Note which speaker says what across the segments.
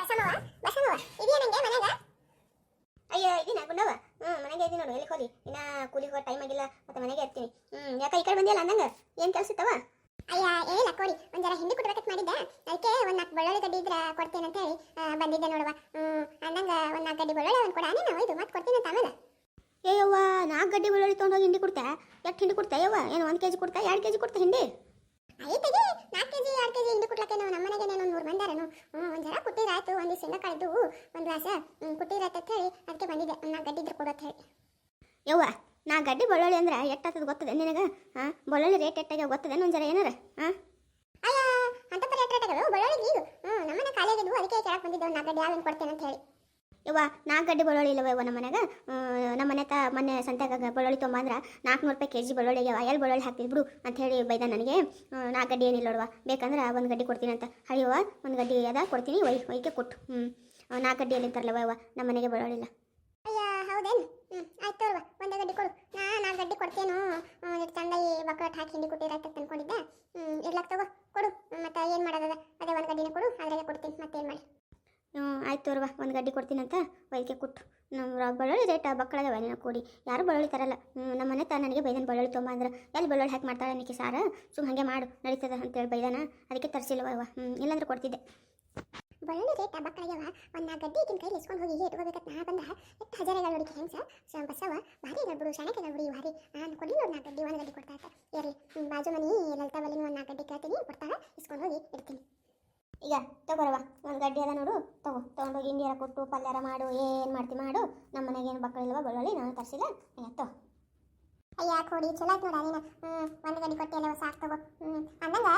Speaker 1: ಬಸಮ್ಮವ ಬಸಮ್ಮವ ಇದೆಯಾ ನಂಗೆ ಮನೆಗ?
Speaker 2: ಇದಿನ ಇದೀನ ಗುಂಡವ ಹ್ಞೂ ಮನೆಗೆ ಇದೀನಿ ನೋಡು ಎಲ್ಲಿ ಹೋಗಿ ಇನ್ನ ಕೂಲಿ ಹೋಗೋ ಟೈಮ್ ಆಗಿಲ್ಲ ಮತ್ತೆ ಮನೆಗೆ ಇರ್ತೀನಿ. ಹ್ಞೂ ಯಾಕೆ ಈ ಕಡೆ ಬಂದಿಲ್ಲ ಅಂದಂಗ? ಏನು ಕೆಲಸ ಇತ್ತವ
Speaker 1: ಅಯ್ಯ ಏನಿಲ್ಲ ಕೋಡಿ ಒಂದ್ ಜರ ಹಿಂಡಿ ಕುಟ್ಬೇಕಂತ ಮಾಡಿದ್ದೆ. ಅದಕ್ಕೆ ಒಂದ್ ನಾಲ್ಕು ಬೆಳ್ಳುಳ್ಳಿ ಗಡ್ಡಿ ಇದ್ರೆ ಕೊಡ್ತೇನೆ ಅಂತ ಹೇಳಿ ಬಂದಿದ್ದೆ ನೋಡುವ. ಹ್ಮ್ ಅಂದಂಗ ಒಂದ್ ನಾಲ್ಕು ಗಡ್ಡಿ ಬೆಳ್ಳುಳ್ಳಿ ಒಂದು ಕೊಡ. ನಾನು ಇದು ಮತ್ತೆ ಕೊಡ್ತೀನಿ ಅಂತ ಆಮೇಲೆ.
Speaker 2: ಏ ಯವ್ವ ನಾಲ್ಕು ಗಡ್ಡಿ ಬೆಳ್ಳುಳ್ಳಿ ತೊಗೊಂಡೋಗಿ ಹಿಂಡಿ ಕೊಡ್ತಾ? ಎಷ್ಟು ಹಿಂಡಿ ಕೊಡ್ತಾ? ಯವ್ವ ಏನು ಒಂದು ಕೆ ಜಿ ಕೊಡ್ತಾ ಎರಡು ಕೆ ಜಿ ಕೊಡ್ತಾ ಹಿಂಡಿ?
Speaker 1: ಐತಗಿ ನಾಲ್ಕು ಕೆಜಿ ಎರಡು ಕೆಜಿ ಹಿಂಡಿ ಕುಟ್ಲಕ್ಕೆ ನಾವು ನಮ್ಮ ಮನೆಗೆ ಒಂದು ನೂರು ಮಂದಾರನು ಹ್ಞೂ ಒಂದು ಜರ ಕುಟ್ಟಿರಾಯ್ತು ಒಂದು ಶೇಂಗಾ ಕಳೆದು ಒಂದು ಗ್ಲಾಸ ಕುಟ್ಟಿರಾಯ್ತು ಅಂತ ಹೇಳಿ ಅದಕ್ಕೆ ಬಂದಿದ್ದೆ. ನಾ ಗಡ್ಡಿದ್ರು ಅಂತ ಹೇಳಿ.
Speaker 2: ಯವ್ವ ನಾ ಗಡ್ಡಿ ಬೆಳ್ಳುಳ್ಳಿ ಅಂದ್ರೆ ಎಷ್ಟಾಗ್ತದೆ ಗೊತ್ತದೆ ನಿನಗೆ? ಹಾಂ ಬೆಳ್ಳುಳ್ಳಿ ರೇಟ್ ಎಟ್ಟಾಗ ಗೊತ್ತದೆ ಒಂದು ಜರ ಏನಾರ? ಹಾಂ?
Speaker 1: ಅಯ್ಯ ಅಂತ ರೇಟ್ ರೇಟ್ ಬೆಳ್ಳುಳ್ಳಿ ಈಗ ಹ್ಞೂ ನಮ್ಮನೆ ಖಾಲಿ ಆಗಿದ್ವು ಅದಕ್ಕೆ ಕೆಳಗೆ ಬಂದಿದ್ದೆ ನಾ ಗಡ್ಡಿ ಯಾವೇನು ಕೊಡ್ತೇನೆ ಅಂತ ಹೇಳಿ.
Speaker 2: ಯವ್ವ, ನಾಲ್ಕು ಗಡ್ಡೆ ಬೆಳ್ಳುಳ್ಳಿ ಇಲ್ಲವ ಯವ್ವ ನಮ್ಮ ಮನೆಗೆ ನಮ್ಮ ಮನೆ ತ ಮೊನ್ನೆ ಸಂತ್ಯಾಗ ಬೆಳ್ಳುಳ್ಳಿ ತೊಗೊಂಬಂದ್ರೆ ನಾಲ್ಕುನೂರು ರೂಪಾಯಿ ಕೆ ಜಿ ಬೆಳ್ಳುಳ್ಳಿ ಆಗ್ಯಾವ. ಎಲ್ಲಿ ಬೆಳ್ಳುಳ್ಳಿ ಹಾಕ್ತಿದ್ ಬಿಡು ಅಂತ ಹೇಳಿ ಬೈದ ನನಗೆ. ನಾಲ್ಕು ಗಡ್ಡಿ ಏನಿಲ್ಲ ನೋಡುವ. ಬೇಕಂದ್ರೆ ಒಂದು ಗಡ್ಡಿ ಕೊಡ್ತೀನಿ ಅಂತ. ಹಳಿಯವ್ವ ಒಂದು ಗಡ್ಡಿ ಅದ ಕೊಡ್ತೀನಿ, ಒಯ್, ಒಯ್ಕೆ ಕೊಟ್ಟು. ಹ್ಞೂ ನಾಲ್ಕು ಗಡ್ಡಿ ಎಲ್ಲಿಂತಾರಲ್ಲವ ಯವ್ವ, ನಮ್ಮ ಮನೆಗೆ ಬೆಳ್ಳುಳ್ಳಿ ಇಲ್ಲ.
Speaker 1: ಅಯ್ಯ, ಹೌದೇನು? ಹ್ಞೂ ಆಯ್ತು ಒಂದೇ ಗಡ್ಡಿ ಕೊಡು. ನಾಲ್ಕು ಗಡ್ಡಿ ಕೊಡ್ತೇನು. ಈ ಹಾಕಿ ಹಿಂಡಿ ತಗೋ, ಕೊಡು. ಮತ್ತೆ ಏನು ಮಾಡೋದದ? ಅದೇ ಒಂದು ಗಡ್ಡಿನ ಕೊಡು, ಅದ್ರಾಗೆ ಕೊಡ್ತೀನಿ, ಮತ್ತೇನು ಮಾಡಿ
Speaker 2: ಆಯ್ತು ತೋರ್ವ, ಒಂದು ಗಡ್ಡಿ ಕೊಡ್ತೀನಿ ಅಂತ ಒಯ್ಕೆ ಕೊಟ್ಟು ನಮ್ಮ ಬಳ್ಳೊಳ್ಳಿ ರೇಟ್ ಬಕ್ಕಳದವ ವೈನ ಕೂಡಿ. ಯಾರು ಬೆಳ್ಳುಳ್ಳಿ ತರಲ್ಲ. ನಮ್ಮ ಮನೆ ತ ನನಗೆ ಬೈದನ್ ಬಳ್ಳೊಳ್ಳಿ ತೊಂಬ ಅಂದ್ರೆ. ಎಲ್ಲಿ ಬಳ್ಳೊಳ್ಳಿ ಹಾಕಿ ಮಾಡ್ತಾಳೆ ನಿಕ್ಕೆ ಸಾರ? ಸುಮ್ಮ ಹಾಗೆ ಮಾಡು, ನಡೀತದ ಅಂತೇಳಿ ಬೈದಾನ. ಅದಕ್ಕೆ ತರಿಸಿಲ್ವ ಯವ್ವ ಹ್ಞೂ ಇಲ್ಲಾಂದ್ರೆ ಕೊಡ್ತಿದ್ದೆ.
Speaker 1: ಬೆಳ್ಳುಳ್ಳಿ ರೇಟ್ ಬಕ್ಕಳಿಗೆವ ಒಂದು ನಾ ಗಡ್ಡಿ ಈಗಿನ ಕೈಲಿ ಇಸ್ಕೊಂಡು ಹೋಗಿ ಇಟ್ಕೋಬೇಕಂತ ನಾ ಬಂದ. ಎಷ್ಟು ಹಜಾರಗಳ ನೋಡಿ ಹೆಂಗೆ ಸರ್ ಬಸವ ಭಾರಿ ಗಡ್ಬಿಡು ಶಾಣೆ ಗಡ್ಬಿಡು ಭಾರಿ ನಾನು ಕೊಡಿ ನೋಡಿ ನಾಲ್ಕು ಗಡ್ಡಿ, ಒಂದು ಗಡ್ಡಿ ಕೊಡ್ತಾ ಇರಲಿ ಬಾಜು ಮನಿ ಲಲಿತಾ ಬಲಿನ ಒಂದು ನಾಲ್ಕು ಗಡ್ಡಿ ಕೇಳ್ತೀನಿ, ಕೊಡ್ತಾಳೆ, ಇಸ್ಕೊಂಡು ಹೋಗಿ ಇಡ್ತೀನಿ.
Speaker 2: ಈಗ ತಗೋರವ ಒಂದು ಗಡ್ಡಿ ಅದ ನೋಡು ತಗೋ. ತೊಗೊಂಡೋಗಿ ಇಂಡಿಯಾರ ಕೊಟ್ಟು ಪಲ್ಯಾರ ಮಾಡು ಏನು ಮಾಡ್ತಿ ಮಾಡು. ನಮ್ಮ ಮನೆಗೆ ಏನು ಬಕ್ಕಳಿಲ್ವ ಬೆಳ್ಳುಳ್ಳಿ ನಾನು ತರಿಸಿಲ್ಲ. ತಗೋ.
Speaker 1: ಅಯ್ಯ ಕೊಡಿ ಚಲೋ ಆಯ್ತು ನೋಡ ನೀನು ಹ್ಞೂ ಒಂದು ಗಡಿ ಕೊಟ್ಟಿಯಲ್ಲ ಸಾಕು ತಗೋ. ಹ್ಞೂ ಅಂದಂಗ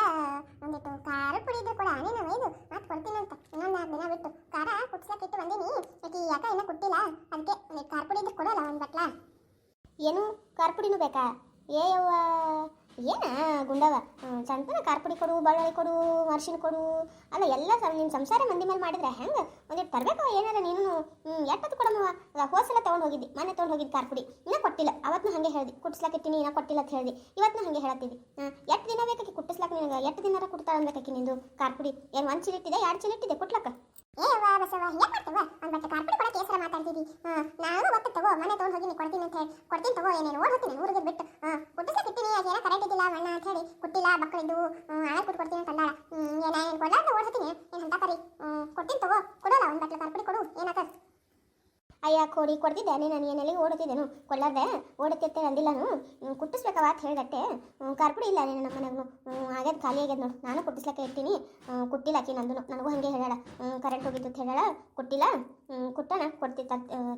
Speaker 1: ಒಂದಿಟ್ಟು ಖಾರ ಪುಡಿ ಇದ್ರೆ ಕೂಡ ನೀನು ಒಯ್ದು ಮತ್ತೆ ಕೊಡ್ತೀನಿ ಅಂತ. ಇನ್ನೊಂದು ನಾಲ್ಕು ದಿನ ಬಿಟ್ಟು ಖಾರ ಕುಟ್ಸಕ್ಕೆ ಇಟ್ಟು ಬಂದೀನಿ. ಯಾಕೆ ಯಾಕ ಇನ್ನೂ ಕೊಟ್ಟಿಲ್ಲ? ಅದಕ್ಕೆ ಖಾರ ಪುಡಿ ಇದ್ರೆ ಕೊಡಲ್ಲ ಒಂದು ಬಟ್ಲ.
Speaker 2: ಏನು ಖಾರ ಪುಡಿನೂ ಬೇಕಾ? ಏ ಯವ್ವ. ಏನ, ಗುಂಡವ? ಚಂತನ ಖಾರ ಪುಡಿ ಕೊಡು ಬಳ್ಳಿ ಕೊಡು ಅರ್ಶಿನ ಕೊಡು, ಅಲ್ಲ ಎಲ್ಲ ನಿಮ್ಮ ಸಂಸಾರ ಮಂದಿ ಮೇಲೆ ಮಾಡಿದ್ರೆ ಹೆಂಗೆ? ಒಂದಿಟ್ಟು ತರಬೇಕು ಏನಾರ ನೀನು ಎಟ್ಟತ್ತು ಕೊಡಮ್ಮವ ಹೋಸಲ ತೊಗೊಂಡು ಹೋಗಿದ್ದಿ ಮನೆ ತೊಗೊಂಡು ಹೋಗಿದ್ದು ಖಾರ ಪುಡಿ. ಇನ್ನೂ ಕೊಟ್ಟಿಲ್ಲ ಅವತ್ತು ಹಂಗೆ ಹೇಳ್ದಿ ಕುಟ್ಟಿಸ್ಲಾಕಿಟ್ಟಿನಿ ಇನ್ನೂ ಕೊಟ್ಟಿಲ್ಲ ಅಂತ ಹೇಳ್ದಿ. ಇವತ್ತು ಹಾಗೆ ಹೇಳತ್ತಿದ್ದಿ ಎಷ್ಟು ದಿನ ಬೇಕಿ ಕುಟ್ಟಿಸ್ಲಾಕ ನಿನಗೆ? ಎಷ್ಟು ದಿನಾರ ಕೊಡ್ತಾಳೆ ಅನ್ಬೇಕಾಕಿ ನಿಂದು ಖಾರ ಪುಡಿ? ಏನು ಒಂದು ಚೀಲ ಇಟ್ಟಿದೆ ಎರಡು ಚೀಲ ಇಟ್ಟಿದೆ ಕೊಟ್ಲಕ್ಕ?
Speaker 1: ಏ ಒಂದು ಬಟ್ಟೆ ಕಾರ್ಪಡಿ ನಾನು ತಗೋ, ಮನೆ ಕೊಡ್ತೀನಿ ಅಂತ ಹೇಳಿ. ಕೊಡ್ತೀನಿ ತಗೋ, ಏನೇನು ಓಡ್ ಹೋಗ್ತೀನಿ ಊರಿಗೆ ಬಿಟ್ಟು. ಹಾಂ ಕುಟ್ಟಿಸ್ಲಿಕ್ಕೆ ಇಟ್ಟಿನಿ ಏನೋ ಕರೆಂಟ್ ಅಂತ ಹೇಳಿ. ಕೊಡ್ತೀನಿ ಅಂತ ಅಂದಾಳ. ಏನ, ಏನು ಪರಿ ಕೊಡ್ತೀನಿ ತಗೋ. ಕೊಡೋಲ್ಲ, ಒಂದು ಬಟ್ಲೆ ಕಾರ್ಪಡಿ ಕೊಡು ಏನಾಗ್ತದೆ
Speaker 2: ಅಯ್ಯ, ಕೋಡಿ, ಕೊಡ್ತಿದ್ದೆ. ನೀನು ಏನೆಲ್ಲಿ ಓಡುತ್ತಿದ್ದೇನು. ಕೊಡ್ಲಾರ್ದೆ. ಓಡುತ್ತಿತ್ತೆ ಅಂದಿಲ್ಲನು ಕುಟ್ಟಿಸ್ಬೇಕವ ಅಂತ ಹೇಳಿದಟ್ಟೆ. ಕಾರ್ಪುಡಿ ಇಲ್ಲ ನೀನು ನಮ್ಮ ಮನೆಗೂ. ಆಗ್ಯದ ಖಾಲಿ ಆಗ್ಯದ ನೋಡು. ನಾನು ಕುಟ್ಟಿಸ್ಲಕ್ಕೆ ಇರ್ತೀನಿ. ಕುಟ್ಟಿಲ್ಲ ಆಕಿ ನಂದು ನನಗೂ ಹಾಗೆ ಹೇಳಾಳ ಕರೆಂಟ್ ಹೋಗಿದ್ದು ಅಂತ ಹೇಳಾಳ ಕೊಟ್ಟಿಲ್ಲ. ಕುಟ್ಟಣ. ಕೊಡ್ತಿ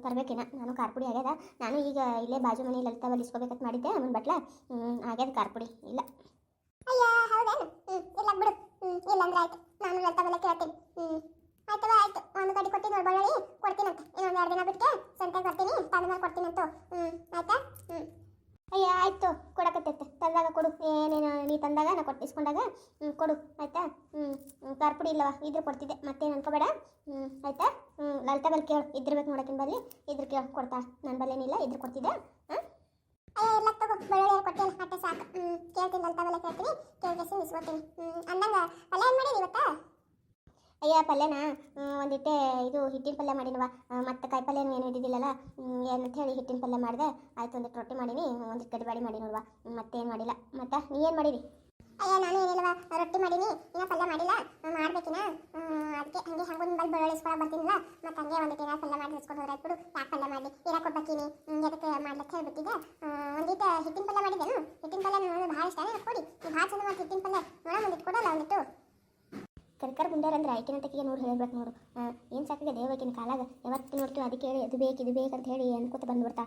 Speaker 2: ತರಬೇಕೇನ ನಾನು ಕಾರ್ಪುಡಿ ಆಗ್ಯದ. ನಾನು ಈಗ ಇಲ್ಲೇ ಬಾಜು ಮನೆ ಲಲಿತಾ ಬಲಿಸ್ಕೋಬೇಕಂತ ಮಾಡಿದ್ದೆ. ಅವನ ಬಟ್ಲ. ಆಗ್ಯದ ಕಾರ್ಪುಡಿ ಇಲ್ಲ.
Speaker 1: ಅಯ್ಯ, ಹೌದೇನು? ಇಲ್ಲ ಬಿಡು. ಇಲ್ಲ ಇಲ್ಲಂದ್ರೆ ಆಯ್ತು. ನಾನು ಲಲಿತಾ ಬೆಲೆ ಕೇಳ್ತೀನಿ ಆಯ್ತವ ಆಯ್ತು. ಒಂದು ಗಡಿ ಕೊಟ್ಟಿ ನೋಡಿ ಬಳ್ಳಿ ಕೊಡ್ತೀನಂತೆ. ಇನ್ನೊಂದು ಎರಡು ದಿನ ಬಿಟ್ಟು ಸಂತೆಗೆ ಬರ್ತೀನಿ ತಂದ ಮೇಲೆ ಕೊಡ್ತೀನಂತು. ಹ್ಞೂ ಆಯ್ತಾ? ಹ್ಞೂ
Speaker 2: ಅಯ್ಯ, ಆಯಿತು. ಕೊಡಕತ್ತೈತೆ. ತಂದಾಗ ಕೊಡು. ಏನೇನು ನೀ ತಂದಾಗ, ನಾ ಕೊಟ್ಟು ಇಸ್ಕೊಂಡಾಗ ಹ್ಞೂ ಕೊಡು. ಆಯಿತಾ? ಹ್ಞೂ ಕಾರ್ಪುಡಿ ಇಲ್ಲವ? ಇದ್ರೆ ಕೊಡ್ತಿದ್ದೆ. ಮತ್ತೇನು ಅನ್ಕೋಬೇಡ. ಹ್ಞೂ ಆಯಿತಾ? ಹ್ಞೂ ಲಲಿತಾ ಬಲ್ಲಿ ಕೇಳು. ಇದ್ದಿರ್ಬೇಕು ನೋಡಕ್ಕಿನ ಬಲ್ಲಿ ಇದ್ರ ಕೇಳು. ಕೊಡ್ತಾ? ನನ್ನ ಬಲ್ಲೇನಿಲ್ಲ ಇದ್ರ ಕೊಡ್ತಿದ್ದೆ ಹಾಂ?
Speaker 1: ಅಯ್ಯ, ಇಲ್ಲ ತಗೋ. ಬೆಳ್ಳುಳ್ಳಿ ಕೊಟ್ಟಿಲ್ಲ ಅಟ್ಟೆ ಸಾಕು. ಹ್ಞೂ ಕೇಳ್ತೀನಿ. ಲಲಿತಾ ಬೆಲೆ ಕೇಳ್ತೀನಿ. ಕೇಳ್ಕೇಸಿ ಇಸ್ಕೊತೀನಿ ಹ್ಞೂ ಅಂದಂಗ. ಅಲ್ಲ, ಏನು ಮಾಡಿರಿ ಇವತ್ತಾ?
Speaker 2: ಅಯ್ಯ ಪಲ್ಯನ ಒಂದಿಟ್ಟೆ ಇದು ಹಿಟ್ಟಿನ ಪಲ್ಯ ಮಾಡಿನವ ಮತ್ತು ಕಾಯಿ ಪಲ್ಯ ಏನು ಹಿಡಿದಿಲ್ಲಲ್ಲ? ಏನಂತ ಹೇಳಿ ಹಿಟ್ಟಿನ ಪಲ್ಯ ಮಾಡಿದೆ? ಆಯ್ತು ಒಂದಿಟ್ಟು ರೊಟ್ಟಿ ಮಾಡೀನಿ ಒಂದಿಟ್ಟು ಗಡಿಬಾಡಿ ಮಾಡಿ ನೋಡುವ. ಮತ್ತೇನು ಮಾಡಿಲ್ಲ. ಮತ್ತು ನೀ ಏನು ಮಾಡಿರಿ
Speaker 1: ಅಯ್ಯ, ನಾನು ಏನಿಲ್ಲವ ರೊಟ್ಟಿ ಮಾಡೀನಿ, ಇನ್ನ ಪಲ್ಯ ಮಾಡಿಲ್ಲ. ಮಾಡ್ಬೇಕಿನ? ಅದಕ್ಕೆ ಹಂಗೆ ಹಂಗೊಂದು ಬಲ್ ಬೆಳ್ಳುಳ್ಳಿ ಇಸ್ಕೊಳಕ್ ಬರ್ತೀನಿಲ್ಲ, ಮತ್ತೆ ಹಂಗೆ ಒಂದಿಟ್ಟು ಏನಾರು ಪಲ್ಯ ಮಾಡಿ ಹಚ್ಕೊಂಡು ಹೋದ್ರೆ ಬಿಡು. ಯಾಕೆ ಪಲ್ಯ ಮಾಡಿ ಇರಕ್ಕೆ ಕೊಡ್ಬೇಕಿನಿ ಅದಕ್ಕೆ ಮಾಡ್ಲಕ್ಕೆ ಹೇಳ್ಬಿಟ್ಟಿದ್ದೆ. ಒಂದಿಟ್ಟು ಹಿಟ್ಟಿನ ಪಲ್ಯ ಮಾಡಿದ್ದೇನು ಹಿಟ್ಟಿನ ಪಲ್ಯ ನನಗೆ ಭಾಳ ಇಷ್ಟ ಕೊಡಿ ಭಾಳ ಚಂದ ಹಿಟ್ಟಿನ ಪಲ್ಯ. ನೋಡೋಣ ಒಂದಿಟ್ಟು ಕೊಡೋಲ್ಲ ಒಂದಿಟ್ಟು
Speaker 2: ಕರ್ಕರ್ ಗುಂಡಾರ ಅಂದ್ರೆ ಆಯ್ಕಿನ ತಕ್ಕಿಗೆ ನೋಡಿ ಹೇಳ್ಬೇಕು ನೋಡು. ಏನು ಸಾಕಾಗ ದೇವಕಿನ ಕಾಲಾಗ? ಯಾವತ್ತು ನೋಡ್ತೀವಿ ಅದಕ್ಕೆ ಹೇಳಿ ಇದು ಬೇಕು ಇದು ಬೇಕಂತ ಹೇಳಿ ಅನ್ಕೋತ ಬಂದ್ಬಿಡ್ತಾ.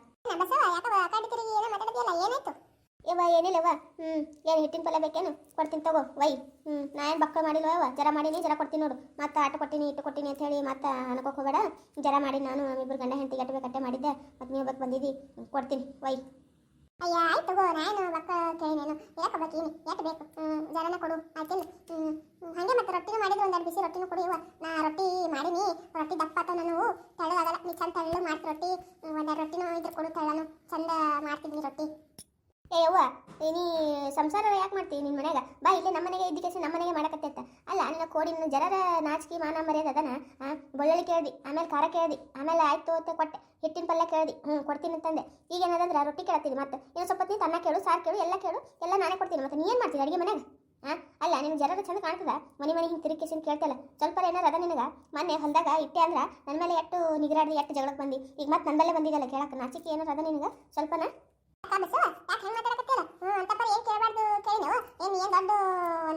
Speaker 2: ಯವ್ವ ಏನಿಲ್ಲವ್ವ. ಹ್ಞೂ ಏನು ಹಿಟ್ಟಿನ ಪಲ್ಯ ಬೇಕೇನು? ಕೊಡ್ತೀನಿ ತಗೋ ವೈ. ಹ್ಞೂ ನಾ ಏನು ಬಕ್ಕ ಮಾಡಿಲ್ವವ ಜರ ಮಾಡೀನಿ ಜರ ಕೊಡ್ತೀನಿ ನೋಡು. ಮತ್ತೆ ಆಟ ಕೊಟ್ಟಿನಿ ಇಟ್ಟು ಕೊಟ್ಟಿನಿ ಅಂತ ಹೇಳಿ ಮತ್ತೆ ಅನ್ಕೋಕ್ ಹೋಗಬೇಡ. ಜರ ಮಾಡಿ ನಾನು ಇಬ್ಬರು ಗಂಡ ಹೆಂಡತಿ ಗಟ್ಟೆ ಬೇಕಟ್ಟೆ ಮಾಡಿದ್ದೆ. ಮತ್ತೆ ನೀವು ಬೇಕು ಬಂದಿದ್ದಿ ಕೊಡ್ತೀನಿ ವೈ.
Speaker 1: ಅಯ್ಯ, ಆಯ್ತು ತಗೋ, ನಾನು ಬಕ್ಕ ಕೇಳಿನೇನು ಯಾಕೆ ಬಕ್ಕೀನಿ ಯಾಕೆ ಬೇಕು? ಹ್ಞೂ ಜರನ ಕೊಡು ಆಯ್ತೇನು ಹಾಗೆ ಮತ್ತೆ ರೊಟ್ಟಿನೂ ಮಾಡಿದ್ರು, ಒಂದೆರಡು ಬಿಸಿ ರೊಟ್ಟಿನೂ ಕೊಡು ಇವ. ನಾ ರೊಟ್ಟಿ ಮಾಡೀನಿ, ರೊಟ್ಟಿ ದಪ್ಪ ಆತ ನಾನು. ತೆಳ್ಳಗಾಗಲ್ಲ, ನೀ ಚಂದ ತೆಳ್ಳು ಮಾಡ್ತಿ ರೊಟ್ಟಿ. ಒಂದೆರಡು ರೊಟ್ಟಿನೂ ಇದ್ರೆ ಕೊಡು ತೆಳ್ಳನು. ಚಂದ ಮಾಡ್ತಿದ್ನಿ ರೊಟ್ಟಿ.
Speaker 2: ಏ, ಅವ್ವ ನೀ ಸಂಸಾರ ಯಾಕೆ ಮಾಡ್ತೀವಿ ನಿನ್ನ ಮನೆಯಾಗ? ಬಾ ಇಲ್ಲೇ ನಮ್ಮ ಮನೆಗೆ ಇದ್ದಕ್ಕೆ ನಮ್ಮ ಮನೆಗೆ ಮಾಡಕತ್ತೆತ್ತ ಅಲ್ಲ ನನ್ನ ಕೋಡಿ ನಿನ್ನ ಜರರ ನಾಚಿಕೆ ಮಾನ ಮರ್ಯಾದ ಅದನ? ಬೆಳ್ಳುಳ್ಳಿ ಕೇಳ್ದಿ, ಆಮೇಲೆ ಖಾರ ಕೇಳ್ದಿ, ಆಮೇಲೆ ಆಯ್ತು ಅಂತ ಕೊಟ್ಟೆ, ಹಿಟ್ಟಿನ ಪಲ್ಯ ಕೇಳ್ದಿ ಹ್ಞೂ ಕೊಡ್ತೀನಿ ಅಂತಂದೆ. ಈಗ ಏನದಂದ್ರೆ ರೊಟ್ಟಿ ಕೇಳ್ತೀವಿ ಮತ್ತೆ, ಇನ್ನೊಂದು ಸ್ವಲ್ಪ ನೀನು ಅನ್ನ ಕೇಳು, ಸಾರು ಕೇಳು, ಎಲ್ಲ ಕೇಳು, ಎಲ್ಲ ನಾನೇ ಕೊಡ್ತೀನಿ ಮತ್ತೆ, ನೀ ಏನು ಮಾಡ್ತೀನಿ ಅಡುಗೆ ಮನೆಗೆ ಹಾಂ ಅಲ್ಲ ನಿನ್ನ ಜರರ ಚಂದ ಕಾಣ್ತದ? ಮನೆ ಮನೆ ಹಿಂಗೆ ತಿರುಗಿಸಿನ ಕೇಳ್ತಲ್ಲ, ಸ್ವಲ್ಪ ಏನಾರ ಅದ ನಿನಗೆ? ಮೊನ್ನೆ ಹೊಲದಾಗ ಇಟ್ಟೆ ಅಂದ್ರ ನನ್ನ ಮೇಲೆ ಎಷ್ಟು ನಿಗರಾಡಿ ಎಷ್ಟು ಜಗಳಕ್ಕೆ ಬಂದಿ, ಈಗ ಮತ್ತೆ ನನ್ನ ಮೇಲೆ ಬಂದಿದ್ದಲ್ಲ ಕೇಳಕ್ಕೆ ನಾಚಿಕೆ ಏನಾರ ಅದ ನಿನಗೆ? ಸ್ವಲ್ಪನ?
Speaker 1: ಅಕ್ಕ ಬಸವ ಯಾಕೆ ಹೆಂಗ್ ಮಾತಾಡಕತ್ತಿಲ್ಲ ಹ್ಞೂ ಅಂತಪ್ಪರಿ ಏನ್ ಕೇಳಬಾರ್ದು ಕೇಳಿ ನೀವು. ಏನ್ ಏನ್ ದೊಡ್ಡ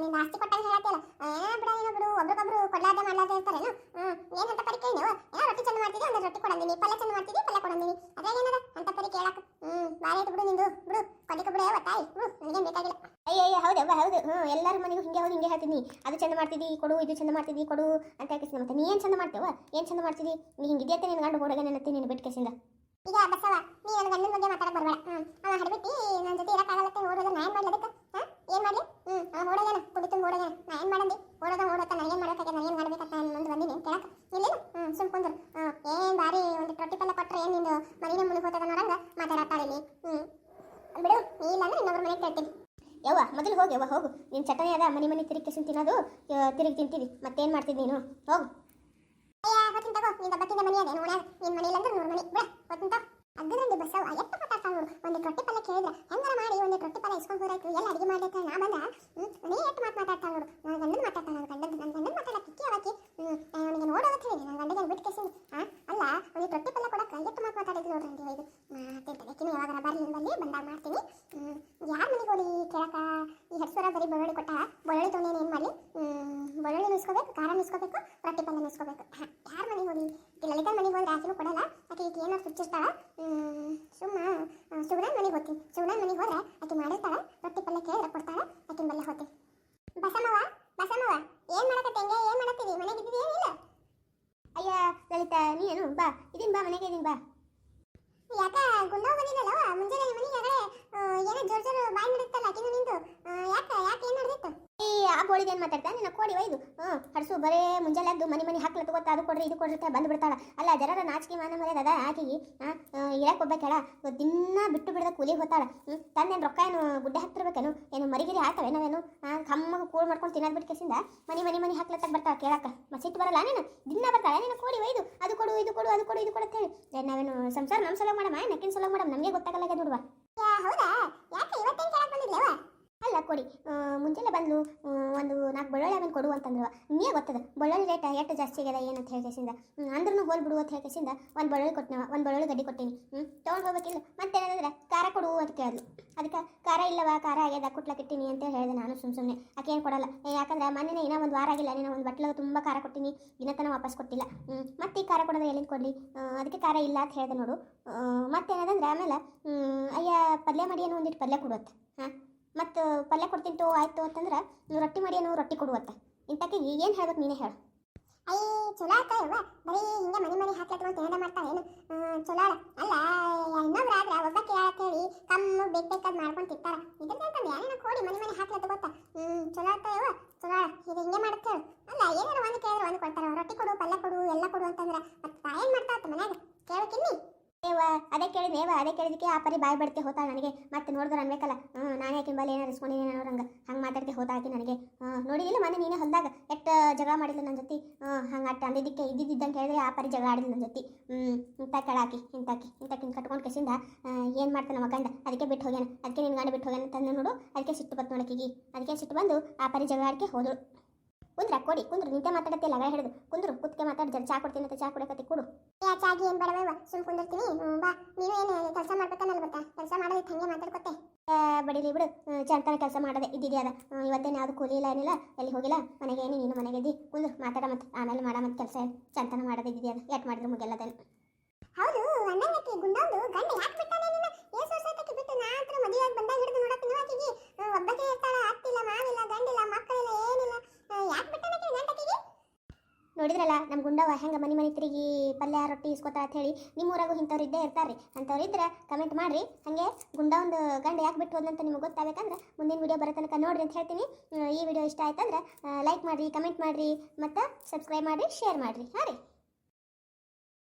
Speaker 1: ನಿನ್ನ ಆಸ್ತಿ ಕೊಟ್ಟಂಗೆ ಹೇಳತ್ತಿಲ್ಲ ಏನೋ ಬಿಡ, ಏನೋ ಬಿಡು, ಒಬ್ರಿಗೊಬ್ರು ಕೊಡ್ಲಾರ್ದೆ ಮಾಡ್ಲಾರ್ದೆ ಇರ್ತಾರೇನು ಹ್ಞೂ ಏನ್ ಅಂತಪ್ಪರಿ ಕೇಳಿ ನೀವು. ಏನೋ ರೊಟ್ಟಿ ಚಂದ ಮಾಡ್ತಿದ್ದಿ ಒಂದು ರೊಟ್ಟಿ ಕೊಡಂದಿನಿ. ಪಲ್ಯ ಚಂದ ಮಾಡ್ತಿದ್ದಿ ಪಲ್ಯ ಕೊಡಂದಿನಿ. ಅದ್ರಾಗ ಏನದ? ಅಂತಪ್ಪರಿ ಕೇಳಕ್. ಹ್ಞೂ ಬಾರಿ ಆಯ್ತು ಬಿಡು ನಿಂದು. ಬಿಡು, ಕೊಡ್ಲಿಕ್ಕೆ ಬಿಡು ಯಾವ ತಾಯಿ ಹ್ಞೂ ನನಗೇನು ಬೇಕಾಗಿಲ್ಲ.
Speaker 2: ಅಯ್ಯೋ ಹೌದು ಹೌದವ್ವ ಹೌದು. ಹ್ಞೂ ಎಲ್ಲರ ಮನೆಗೂ ಹಿಂಗೆ, ಹೌದು, ಹಿಂಗೆ ಹೇಳ್ತೀನಿ. ಅದು ಚಂದ ಮಾಡ್ತಿದ್ದಿ ಕೊಡು, ಇದು ಚಂದ ಮಾಡ್ತಿದ್ದಿ ಕೊಡು, ಅಂತ ಹಾಕಿಸ್ತೀನಿ ಮತ್ತೆ. ನೀ ಏನು ಚಂದ ಮಾಡ್ತೇವ? ಏನು ಚಂದ ಮಾಡ್ತಿದ್ದಿ ನೀ ಹಿಂಗಿದ್ಯತ್ತೆ ನಿನ್ನ ಗಂಡು ಹೋಡಗ ನೆನತ್ತಿ ನೀನು ಬಿಟ್ಟು ಕೇಸಿಂದ.
Speaker 1: ಈಗ ಬಸವ, ನೀ ನನ್ನ ಗಂಡನ ಬಗ್ಗೆ ಮಾತಾಡಕ್ ಬರಬೇಡ. ಹ್ಮ್. ಅವ ಹಡ್ಬಿಟ್ಟು ನನ್ನ ಜೊತೆ ಇರಕ್ಕಾಗಲ್ಲತ್ತೆ ಓಡೋದು ನಾ ಏನು ಮಾಡ್ಲಿ ಅದಕ್ಕೆ? ಹಾಂ? ಏನು ಮಾಡ್ಲಿ? ಹ್ಞೂ ಅವ ಓಡೋಗೇನ ಕುಡಿತು ಓಡೋಗೇನ ನಾ ಏನ್ ಮಾಡಂದಿ? ಓಡೋದ ಓಡೋತ ನನಗೇನು ಮಾಡ್ಬೇಕಾಗ ನಾನು ಏನ್ ಮಾಡ್ಬೇಕಂತ ನಾನು ಮುಂದೆ ಬಂದಿನಿ ಕೇಳಕ್ ಇಲ್ಲ ಹ್ಮ್, ಸುಮ್ ಕುಂದ್ರು. ಹ್ಮ್. ಏನು ಬಾರಿ ಒಂದು ರೊಟ್ಟಿ ಪಲ್ಲ ಕೊಟ್ಟರೆ ಏನ್ ನಿಂದು ಮನೆಗೆ ಮುಳುಗಿ ಹೋಗ್ತದ ನೋಡಂಗ ಮಾತಾಡತ್ತಾಳೆ ಹ್ಮ್. ಬಿಡು, ನೀ ಇಲ್ಲ ಅಂದ್ರೆ ಇನ್ನೊಬ್ರ ಮನೆಗೆ ಕೇಳ್ತೀನಿ.
Speaker 2: ಯವ್ವ, ಮೊದಲು ಹೋಗಿ, ಯವ್ವ, ಹೋಗು. ನಿನ್ನ ಚಟನೆ ಅದ ಮನೆ ಮನೆ ತಿರುಗಿ ತಿನ್ನೋದು ತಿರುಗಿ ತಿಂತೀವಿ. ಮತ್ತೇನು ಮಾಡ್ತಿದ್ದಿ ನೀನು? ಹೋಗು.
Speaker 1: ಹೊತ್ತಿನ ತಗೋ, ನೀನು ಬತ್ತಿನ ಮನೆ ಅದೇ ನೋಡ್ಯಾಗ ನಿನ್ನ ಮನೆ ಇಲ್ಲ ಅಂದ್ರೆ ನೂರು ಮನೆ. ಬಿಡ ಹೊತ್ತಿನ ತಗೋ ಬಸವ ಬಸ್ಸವ ಎಷ್ಟು ಮಾತಾಡ್ತಾಳ ನೋಡು ಒಂದು ರೊಟ್ಟಿ ಪಲ್ಲೆ ಕೇಳಿದ್ರೆ, ಹೆಂಗಾರ ಮಾಡಿ, ಒಂದು ರೊಟ್ಟಿ ಪಲ್ಲೆ ಇಸ್ಕೊಂಡು ಹೋರಾಯ್ತು ಎಲ್ಲ ಅಡಿಗೆ ಮಾಡ್ಲಿಕ್ಕೆ ನಾ ಬಂದ ಹ್ಞೂ ನೀ ಎಷ್ಟು ಮಾತು ಮಾತಾಡ್ತಾಳ ನೋಡು ನನ್ನ ಗಂಡನ ಮಾತಾಡ್ತಾಳ ನನ್ನ ಗಂಡನ ನನ್ನ ಗಂಡನ ಮಾತಾಡಕ್ಕೆ ಕಿಕ್ಕಿ ಅವಕ್ಕೆ ಹ್ಞೂ ಅವನಿಗೆ ನೋಡೋದು ಹೇಳಿ ನನ್ನ ಗಂಡಗೆ ಬಿಟ್ಟು ಕೇಸಿಂದು ಹಾಂ ಅಲ್ಲ ಒಂದು ರೊಟ್ಟಿ ಪಲ್ಯ ಕೊಡಕ್ಕೆ ಎಷ್ಟು ಮಾತು ಮಾತಾಡಿದ್ರು ನೋಡ್ರಿ ಅಂತೀವಿ ಇದು ಮಾತಿರ್ತದೆ ಕಿನ್ನು ಯಾವಾಗಾರ ಬರಲಿ ಬರಲಿ ಬಂದಾಗ ಮಾಡ್ತೀನಿ ಹ್ಞೂ ಯಾರ ಮನೆಗೆ ಹೋಗಿ ಕೇಳಕ ಈ ಹೆಡ್ಸೂರ ಬರೀ ಬೆಳ್ಳುಳ್ಳಿ ಕೊಟ್ಟ ಬೆಳ್ಳುಳ್ಳಿ ತೊಗೊಂಡು ಏನು ಮಾಡಲಿ ಬೆಳ್ಳುಳ್ಳಿ ನುಸ್ಕೋಬೇಕು ಖಾರ ನುಸ್ಕೋಬೇಕು ರೊಟ್ಟಿ ಪಲ್ಯ ನುಸ್ಕೋಬೇಕು ಯಾರ ಮನೆಗೆ ಹೋಗಿ? ಈ ಲಲಿತಾ ಮನೆಗೆ ಹೋದ್ರೆ ಆಕೆನೂ ಕೊಡಲ್ಲ, ಆಕೆ ಈಕೆ ಏನೋ ಸುಚ್ಚಿರ್ತಾಳೆ ಸುಮ್ಮ ಸುಗಡನ್ ಮನೆಗೆ ಹೋಗ್ತೀನಿ. ಸುಗಡನ್ ಮನೆಗೆ ಹೋದ್ರೆ ಆಕೆ ಮಾಡಿರ್ತಾಳೆ, ರೊಟ್ಟಿ ಪಲ್ಯ ಕೇಳಿದ್ರೆ ಕೊಡ್ತಾಳೆ, ಆಕಿನ ಬಲ್ಲೆ ಹೋಗ್ತೀನಿ. ಬಸಮ್ಮವ ಬಸಮ್ಮವ ಏನು ಮಾಡಕತ್ತೆ ಹೆಂಗೆ? ಏನು ಮಾಡತ್ತೀರಿ ಮನೆಗೆ ಇದ್ದಿದ್ದು ಏನಿಲ್ಲ?
Speaker 2: ಅಯ್ಯ, ಲಲಿತಾ, ನೀನು, ಬಾ. ಇದೀನಿ ಬಾ, ಮನೆಗೆ ಇದೀನಿ ಬಾ.
Speaker 1: ಯಾಕ ಗುಂಡೋ ಬಂದಿದ್ದಲ್ಲವ ಮುಂಜಾನೆ ಮನೆಗೆ ಆಗಲೇ ಏನೋ ಜೋರ್ ಜೋರು ಬಾಯಿ ನಡೀತಲ್ಲ ಆಕಿನೂ ನಿಂದು ಯಾಕೆ ಯಾಕೆ ಏನು ನಡೆದಿತ್ತು
Speaker 2: ಆ ಬೋಳಿಗೆ ಏನು ಮಾತಾಡ್ತಾ? ನಿನ್ನ ಕೋಡಿ ಒಯ್ದು. ಹ್ಞೂ ಹಡ್ಸು ಬರೇ ಮುಂಜಾನೆ ಅದು ಮನೆ ಮನೆ ಹಾಕ್ಲತ್ತು ಗೊತ್ತ? ಅದು ಕೊಡ್ರಿ ಇದು ಕೊಡ್ರಿ ಬಂದು ಬಿಡ್ತಾಳ. ಅಲ್ಲ ಜರರ ನಾಚಿಕೆ ಮಾನ ಮರ್ಯಾದ ಅದ? ಆಕೆಗೆ ಇರಕ್ಕೆ ಹೋಗ್ಬೇಕಲ್ಲ ದಿನ ಬಿಟ್ಟು ಬಿಡದ ಕೂಲಿ ಹೋತಾಳ ಹ್ಞೂ ತಂದೇನು ರೊಕ್ಕ ಏನು ಗುಡ್ಡೆ ಹಾಕ್ತಿರ್ಬೇಕೇನು ಏನು ಮರಿಗಿರಿ ಹಾಕ್ತವೆ ನಾವೇನು ಹಾಂ ಕಮ್ಮಗೆ ಕೂಳ್ ಮಾಡ್ಕೊಂಡು ತಿನ್ನೋದು ಬಿಟ್ಟು ಕೇಸಿಂದ ಮನೆ ಮನೆ ಮನೆ ಹಾಕ್ಲತ್ತಾಗ ಬರ್ತಾವ ಕೇಳಕ್ಕೆ ಮಸಿಟ್ಟು ಬರಲ್ಲ ನೀನು? ದಿನ ಬರ್ತಾಳೆ ನಿನ್ನ ಕೋಡಿ ಒಯ್ದು. ಅದು ಕೊಡು ಇದು ಕೊಡು ಅದು ಕೊಡು ಇದು ಕೊಡು ಏ, ನಾವೇನು ಸಂಸಾರ ನಮ್ಮ ಸಲ ಮಾಡಮ್ಮ? ನಕ್ಕಿನ ಸಲ ಮಾಡಮ್ ನಮಗೆ ಗೊತ್ತಾಗಲ್ಲ ದುಡುವ
Speaker 1: ಯಾ ಹೌದಾ? ಯಾಕೆ ಇವತ್ತೇನು ಕೇಳಕ್ಕೆ ಬಂದಿದ್ಲೇವ
Speaker 2: ಕೊಡಿ. ಮುಂಜಾನೆ ಬಂದು ಒಂದು ನಾಲ್ಕು ಬೆಳ್ಳುಳ್ಳಿ ಆಮೇಲೆ ಕೊಡು ಅಂತಂದ್ರು. ನೀ ಗೊತ್ತದ, ಬೆಳ್ಳುಳ್ಳಿ ರೇಟ್ ಎಷ್ಟು ಜಾಸ್ತಿ ಆಗ್ಯದ ಏನು ಅಂತ ಹೇಳ್ಕೇಸಿಂದ ಅಂದ್ರೂ ಹೋಲ್ ಬಿಡು ಅಂತ ಹೇಳ್ಕೇಸಿಂದ ಒಂದು ಬೆಳ್ಳುಳ್ಳಿ ಕೊಟ್ಟನವ ಒಂದು ಬೆಳ್ಳುಳ್ಳಿ ಗಡ್ಡಿ ಕೊಟ್ಟೀನಿ. ಹ್ಞೂ ತೊಗೊಂಡು ಹೋಗ್ಬೇಕಿಲ್ಲ. ಮತ್ತೇನಂದ್ರೆ ಖಾರ ಕೊಡು ಅಂತ ಕೇಳಿದ್ಲು ಅದಕ್ಕೆ ಖಾರ ಇಲ್ಲವ, ಖಾರ ಆಗ್ಯದ ಕುಟ್ಲಕ್ಕಿಟ್ಟಿನಿ ಅಂತ ಹೇಳಿದೆ ನಾನು ಸುಮ್ಮ ಸುಮ್ಮನೆ ಆಕೆ ಏನು ಕೊಡಲ್ಲ. ಯಾಕಂದ್ರೆ ಮೊನ್ನೆ ಇನ್ನೂ ಒಂದು ವಾರ ಆಗಿಲ್ಲ ನೀನು ಒಂದು ಬಟ್ಲಾಗ ತುಂಬ ಖಾರ ಕೊಟ್ಟಿನಿ, ದಿನತನ ವಾಪಸ್ ಕೊಟ್ಟಿಲ್ಲ. ಹ್ಞೂ ಮತ್ತೆ ಈ ಖಾರ ಕೊಡೋದು ಎಲ್ಲಿಂದ ಕೊಡಲಿ? ಅದಕ್ಕೆ ಖಾರ ಇಲ್ಲ ಅಂತ ಹೇಳಿದೆ ನೋಡು. ಮತ್ತೆ ಮತ್ತೇನದಂದ್ರೆ ಆಮೇಲೆ ಅಯ್ಯ ಪಲ್ಯ ಮಾಡಿ ಏನೋ ಒಂದಿಟ್ಟು ಪಲ್ಯ ಕೊಡುತ್ತೆ ಹಾಂ? ಮತ್ತು ಪಲ್ಯ ಕೊಡ್ತೀನಿ ತೋ, ಆಯ್ತು ಅಂತಂದ್ರೆ ನೀವು ರೊಟ್ಟಿ ಮಾಡಿ ಏನೋ ರೊಟ್ಟಿ ಕೊಡುವತ್ತ ಇಂತಕ್ಕೆ ಏನು ಹೇಳ್ಬೇಕು ನೀನೇ ಹೇಳು.
Speaker 1: ಅಯ್ಯ, ಚಲೋ ಆಯ್ತಾ ಇವ ಬರೀ ಹಿಂಗೆ ಮನೆ ಮನೆ ಅಂತ ತಿನ್ನದ ಮಾಡ್ತಾಳೆ ಏನು? ಚಲೋ ಅಲ್ಲ, ಇನ್ನೊಬ್ರು ಆದ್ರೆ ಒಬ್ಬಕ್ಕೆ ಹೇಳಿ ಕಮ್ಮು ಬೇಕು ಬೇಕಾದ್ ಮಾಡ್ಕೊಂಡು ತಿಂತಾರ. ಇದ್ರದಂತಂದು ಯಾರೇನ ಕೋಡಿ ಮನೆ ಮನೆ ಹಾಕ್ಲತ್ತ ಗೊತ್ತಾ? ಹ್ಞೂ ಚಲೋ ಆಯ್ತಾ ಇವ ಚಲೋ ಇದು ಹಿಂಗೆ ಮಾಡುತ್ತೆ ಹೇಳು. ಅಲ್ಲ, ಏನಾರ ಒಂದು ಕೇಳಿದ್ರೆ ಒಂದು ಕೊಡ್ತಾರ. ರೊಟ್ಟಿ ಕೊಡು, ಪಲ್ಯ ಕೊಡು, ಎಲ್ಲ ಕೊಡು ಅಂತಂದ್ರೆ ಮತ್ತೆ ತಾಯೇನ್ ಮಾಡ್ತಾ ಮನ್ಯಾಗ. ಕೇಳಕ್ಕಿನ್ನಿ
Speaker 2: ಏವ ಅದೇ ಕೇಳಿದ್ನೇವ ಅದೇ ಕೇಳಿದಕ್ಕೆ ಆ ಪರಿ ಬಾಯಿ ಬಡ್ತಿ ಹೋತಾಳ ನನಗೆ. ಮತ್ತೆ ನೋಡಿದ್ರೆ ಅನ್ಬೇಕಲ್ಲ. ಹ್ಞೂ ನಾನೇ ಆಕಿನ ಬಲ್ಲಿ ಏನಾರು ಇಸ್ಕೊಂಡಿದ್ದೀನಿ ಅನ್ನೋ ಹಂಗೆ ಹಂಗೆ ಮಾತಾಡ್ತಿ ಹೋತಾಕಿ ನನಗೆ. ನೋಡಿ ನೋಡಿದಿಲ್ಲ ಮನೆ ನೀನೇ ಹೊಲ್ದಾಗ. ಎಷ್ಟು ಜಗಳ ಮಾಡಿದ್ಲು ನನ್ನ ಜೊತೆ. ಹಂಗೆ ಅಟ್ಟ ಅಂದಿದ್ದಕ್ಕೆ ಇದ್ದಿದ್ದಂಗೆ ಹೇಳಿದ್ರೆ ಆ ಪರಿ ಜಗಳ ಆಡಿದ್ಲು ನನ್ನ ಜೊತೆ. ಹ್ಞೂ ಇಂಥ ಕೆಳಾಕಿ ಇಂತಾಕಿ ಇಂತಾಕಿನ ಕಟ್ಕೊಂಡು ಕೆಸಿಂದ ಏನು ಮಾಡ್ತಾನೆ ನಮ್ಮ ಗಂಡ? ಅದಕ್ಕೆ ಬಿಟ್ಟು ಹೋಗ್ಯಾನ. ಅದಕ್ಕೆ ನಿನ್ನ ಗಂಡ ಬಿಟ್ಟು ಹೋಗ್ಯಾನ ತಂದು ನೋಡು ಅದಕ್ಕೆ ಸಿಟ್ಟು ಬತ್ತು ನೋಡಕ್ಕಿಗಿ. ಅದಕ್ಕೆ ಸಿಟ್ಟು ಬಂದು ಆ ಪರಿ ಜಗಳ ಆಡ್ಕೆ ಹೋದಳು. ಕುಂದ್ರ ಕೊಡಿ. ಕುಂದ್ರ ನಿಂತೆ ಮಾತಾಡತ್ತೆ ಲಗ ಹಿಡಿದು ಕುಂದ್ರು ಕುತ್ತಿಗೆ ಮಾತಾಡ್ ಜರ ಚಾ ಕೊಡ್ತೀನಿ ಅಂತ ಚಾ ಕುಡಿಯಕತ್ತಿ ಕೊಡು.
Speaker 1: ಯಾ ಚಾಗಿ ಏನ್ ಬೇಡವೇವ ಸುಮ್ ಕುಂದಿರ್ತೀನಿ. ಬಾ. ನೀನು ಏನು ಕೆಲಸ ಮಾಡ್ಬೇಕನ್ನಲ್ಲ ಗೊತ್ತಾ ಕೆಲಸ ಮಾಡೋದಕ್ಕೆ ಹಂಗೆ ಮಾತಾಡ್ಕೊತೆ.
Speaker 2: ಬಡಿಲಿ ಬಿಡು. ಚಂತನ ಕೆಲಸ ಮಾಡದೆ ಇದ್ದಿದೆ ಅದ? ಇವತ್ತೇನು ಯಾವುದು ಕೂಲಿ ಇಲ್ಲ ಏನಿಲ್ಲ? ಎಲ್ಲಿ ಹೋಗಿಲ್ಲ? ಮನೆಗೆ ಏನು ನೀನು ಮನೆಗೆ ಇದ್ದಿ? ಕುಂದು ಮಾತಾಡ ಮತ್ತೆ ಆಮೇಲೆ ಮಾಡ ಮತ್ತೆ ಕೆಲಸ. ಚಂತನ ಮಾಡೋದು ಇದ್ದಿದೆ ಅದ? ಯಾಕೆ ಮಾಡಿದ್ರು ಮುಗಿಯಲ್ಲದೇನು?
Speaker 1: ಹೌದು ಅಣ್ಣನಕ್ಕೆ ಗುಂಡೊಂದು ಗಂಡ ಯಾಕೆ ಬಿಟ್ಟಾನೆ ನಿನ್ನ? ಏಸು ವರ್ಷಕ್ಕೆ ಬಿಟ್ಟು ನಾ ಹತ್ರ ಬಂದಾಗ ಹಿಡಿದು ನೋಡಕ್ಕೆ ಆಕೆಗೆ ಒಬ್ಬಕ್ಕೆ ಇರ್ತಾಳ ಅತ್ತಿಲ್ಲ ಮಾವಿಲ್ಲ ಗಂಡಿಲ್ಲ ಮಕ್ಕಳಿಲ್ಲ
Speaker 2: ನೋಡಿದ್ರಲ್ಲ ನಮ್ಮ ಗುಂಡವ ಹೆಂಗೆ ಮನಿ ಮನೆ ತಿರುಗಿ ಪಲ್ಯ, ರೊಟ್ಟಿ ಇಸ್ಕೋತ ಅಂತ ಹೇಳಿ ನಿಮ್ಮ ಊರಾಗೂ ಇಂಥವ್ರು ಇದ್ದೇ ಇರ್ತಾರೆ ಅಂಥವ್ರು ಇದ್ರೆ ಕಮೆಂಟ್ ಮಾಡಿರಿ. ಹಂಗೆ ಗುಂಡ ಒಂದು ಗಂಡ ಯಾಕೆ ಬಿಟ್ಟು ಹೋದಂತ ನಿಮ್ಗೆ ಗೊತ್ತಾಗಬೇಕಂದ್ರೆ ಮುಂದಿನ ವಿಡಿಯೋ ಬರೋ ತನಕ ನೋಡ್ರಿ ಅಂತ ಹೇಳ್ತೀನಿ. ಈ ವಿಡಿಯೋ ಇಷ್ಟ ಆಯ್ತಂದ್ರೆ ಲೈಕ್ ಮಾಡಿರಿ ಕಮೆಂಟ್ ಮಾಡಿರಿ, ಮತ್ತು ಸಬ್ಸ್ಕ್ರೈಬ್ ಮಾಡಿರಿ ಶೇರ್ ಮಾಡಿರಿ. ಹಾಂ ರೀ.